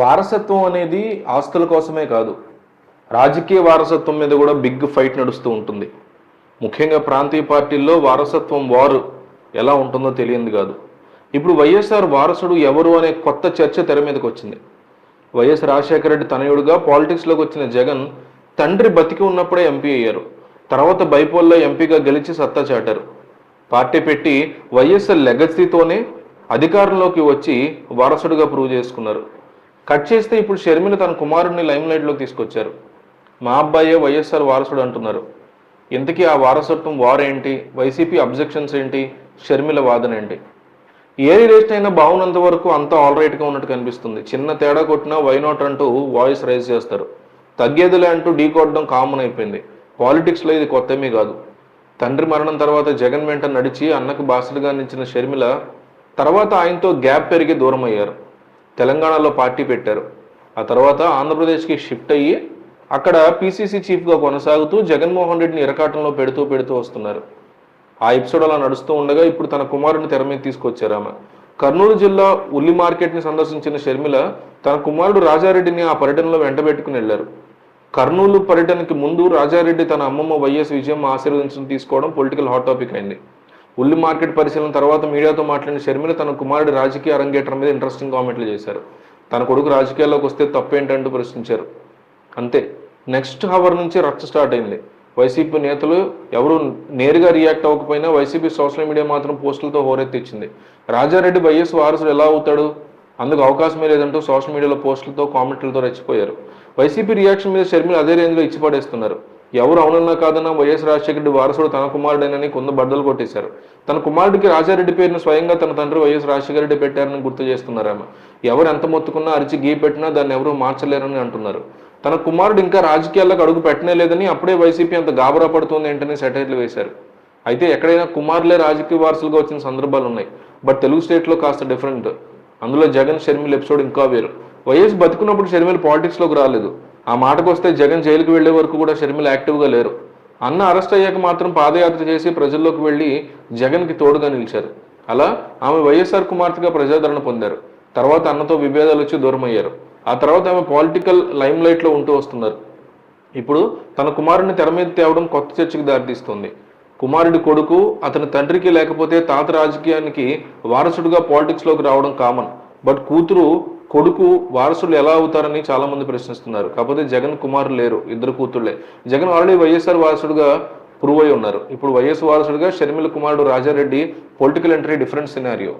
వారసత్వం అనేది ఆస్తుల కోసమే కాదు. రాజకీయ వారసత్వం మీద కూడా బిగ్ ఫైట్ నడుస్తూ ఉంటుంది. ముఖ్యంగా ప్రాంతీయ పార్టీల్లో వారసత్వం వారు ఎలా ఉంటుందో తెలియంది కాదు. ఇప్పుడు వైఎస్ఆర్ వారసుడు ఎవరు అనే కొత్త చర్చ తెర మీదకి వచ్చింది. వైఎస్ రాజశేఖర రెడ్డి తనయుడుగా పాలిటిక్స్లోకి వచ్చిన జగన్ తండ్రి బతికి ఉన్నప్పుడే ఎంపీ అయ్యారు. తర్వాత బైపోల్లో ఎంపీగా గెలిచి సత్తా చాటారు. పార్టీ పెట్టి వైఎస్ఆర్ లెగసీతోనే అధికారంలోకి వచ్చి వారసుడిగా ప్రూవ్ చేసుకున్నారు. కట్ చేస్తే ఇప్పుడు షర్మిల తన కుమారుడిని లైమ్ లైట్లోకి తీసుకొచ్చారు. మా అబ్బాయే వైఎస్ఆర్ వారసుడు అంటున్నారు. ఇంతకీ ఆ వారసత్వం వారేంటి? వైసీపీ అబ్జెక్షన్స్ ఏంటి? షర్మిల వాదన ఏంటి? ఏ రిలేషన్ అయినా బాగున్నంత వరకు అంతా ఆల్ రైట్గా ఉన్నట్టు కనిపిస్తుంది. చిన్న తేడా కొట్టినా వైనాట్ అంటూ వాయిస్ రైజ్ చేస్తారు. తగ్గేదిలే అంటూ ఢీ కొట్టడం కామన్ అయిపోయింది. పాలిటిక్స్లో ఇది కొత్తమీ కాదు. తండ్రి మరణం తర్వాత జగన్ వెంట నడిచి అన్నకు బాసలుగా నిచ్చిన షర్మిల తర్వాత ఆయనతో గ్యాప్ పెరిగి దూరం అయ్యారు తెలంగాణలో పార్టీ పెట్టారు. ఆ తర్వాత ఆంధ్రప్రదేశ్కి షిఫ్ట్ అయ్యి అక్కడ పీసీసీ చీఫ్గా కొనసాగుతూ జగన్మోహన్ రెడ్డిని ఇరకాటంలో పెడుతూ పెడుతూ వస్తున్నారు. ఆ ఎపిసోడ్ అలా నడుస్తూ ఉండగా ఇప్పుడు తన కుమారుడిని తెర మీద తీసుకొచ్చారు ఆమె. కర్నూలు జిల్లా ఉల్లి మార్కెట్ని సందర్శించిన షర్మిల తన కుమారుడు రాజారెడ్డిని ఆ పర్యటనలో వెంటబెట్టుకుని వెళ్ళారు కర్నూలు పర్యటనకి ముందు రాజారెడ్డి తన అమ్మమ్మ వైఎస్ విజయం ఆశీర్వదించడం తీసుకోవడం పొలిటికల్ హాట్ టాపిక్ అయింది. ఉల్లి మార్కెట్ పరిశీలన తర్వాత మీడియాతో మాట్లాడిన షర్మిల తన కుమారుడు రాజకీయ అరంగేట్రం మీద ఇంట్రెస్టింగ్ కామెంట్లు చేశారు. తన కొడుకు రాజకీయాల్లోకి వస్తే తప్పేంటంటూ ప్రశ్నించారు. అంతే. నెక్స్ట్ హవర్ నుంచి రచ్చ స్టార్ట్ అయింది. వైసీపీ నేతలు ఎవరు నేరుగా రియాక్ట్ అవ్వకపోయినా వైసీపీ సోషల్ మీడియా మాత్రం పోస్టులతో హోరెత్తిచ్చింది. రాజారెడ్డి వైఎస్ వారసుడు ఎలా అవుతాడు? అందుకు అవకాశమే లేదంటూ సోషల్ మీడియాలో పోస్టులతో కామెంట్లతో రెచ్చిపోయారు. వైసీపీ రియాక్షన్ మీద షర్మిల అదే రేంజ్లో ఇచ్చిపడేస్తున్నారు. ఎవరు అవునన్నా కాదన్నా వైఎస్ రాజశేఖర రెడ్డి వారసుడు తన కుమారుడేనని కొంత బద్దలు కొట్టేశారు. తన కుమారుడికి రాజారెడ్డి పేరును స్వయంగా తన తండ్రి వైఎస్ రాజశేఖర రెడ్డి పెట్టారని గుర్తు చేస్తున్నారు ఆమె ఎవరు ఎంత మొత్తుకున్నా అరిచి గీ పెట్టినా దాన్ని ఎవరూ మార్చలేరని అంటున్నారు. తన కుమారుడు ఇంకా రాజకీయాల్లోకి అడుగు పెట్టనే లేదని అప్పుడే వైసీపీ అంత గాబరా పడుతుంది ఏంటని సెటైర్లు వేశారు. అయితే ఎక్కడైనా కుమారులే రాజకీయ వారసులుగా వచ్చిన సందర్భాలు ఉన్నాయి. బట్ తెలుగు స్టేట్లో కాస్త డిఫరెంట్. అందులో జగన్ షర్మిల ఎపిసోడ్ ఇంకా వేరు. వైఎస్ బతుకున్నప్పుడు షర్మిల పాలిటిక్స్లోకి రాలేదు. ఆ మాటకు వస్తే జగన్ జైలుకు వెళ్ళే వరకు కూడా షర్మిల యాక్టివ్గా లేరు. అన్న అరెస్ట్ అయ్యాక మాత్రం పాదయాత్ర చేసి ప్రజల్లోకి వెళ్ళి జగన్కి తోడుగా నిలిచారు. అలా ఆమె వైఎస్ఆర్ కుమార్తెగా ప్రజాదరణ పొందారు. తర్వాత అన్నతో విభేదాలు వచ్చి దూరం అయ్యారు ఆ తర్వాత ఆమె పొలిటికల్ లైమ్ లైట్లో ఉంటూ వస్తున్నారు. ఇప్పుడు తన కుమారుడిని తెర మీద తేవడం కొత్త చర్చకు దారితీస్తుంది. కుమారుడి కొడుకు అతని తండ్రికి లేకపోతే తాత రాజకీయానికి వారసుడిగా పాలిటిక్స్లోకి రావడం కామన్. బట్ కూతురు కొడుకు వారసులు ఎలా అవుతారని చాలా మంది ప్రశ్నిస్తున్నారు. కాకపోతే జగన్ కుమారులు లేరు ఇద్దరు కూతుళ్ళే. జగన్ ఆల్రెడీ వైఎస్ఆర్ వారసుడుగా ప్రూవ్ అయి ఉన్నారు. ఇప్పుడు వైఎస్ వారసుడిగా షర్మిల కుమారుడు Raja Reddy political entry different scenario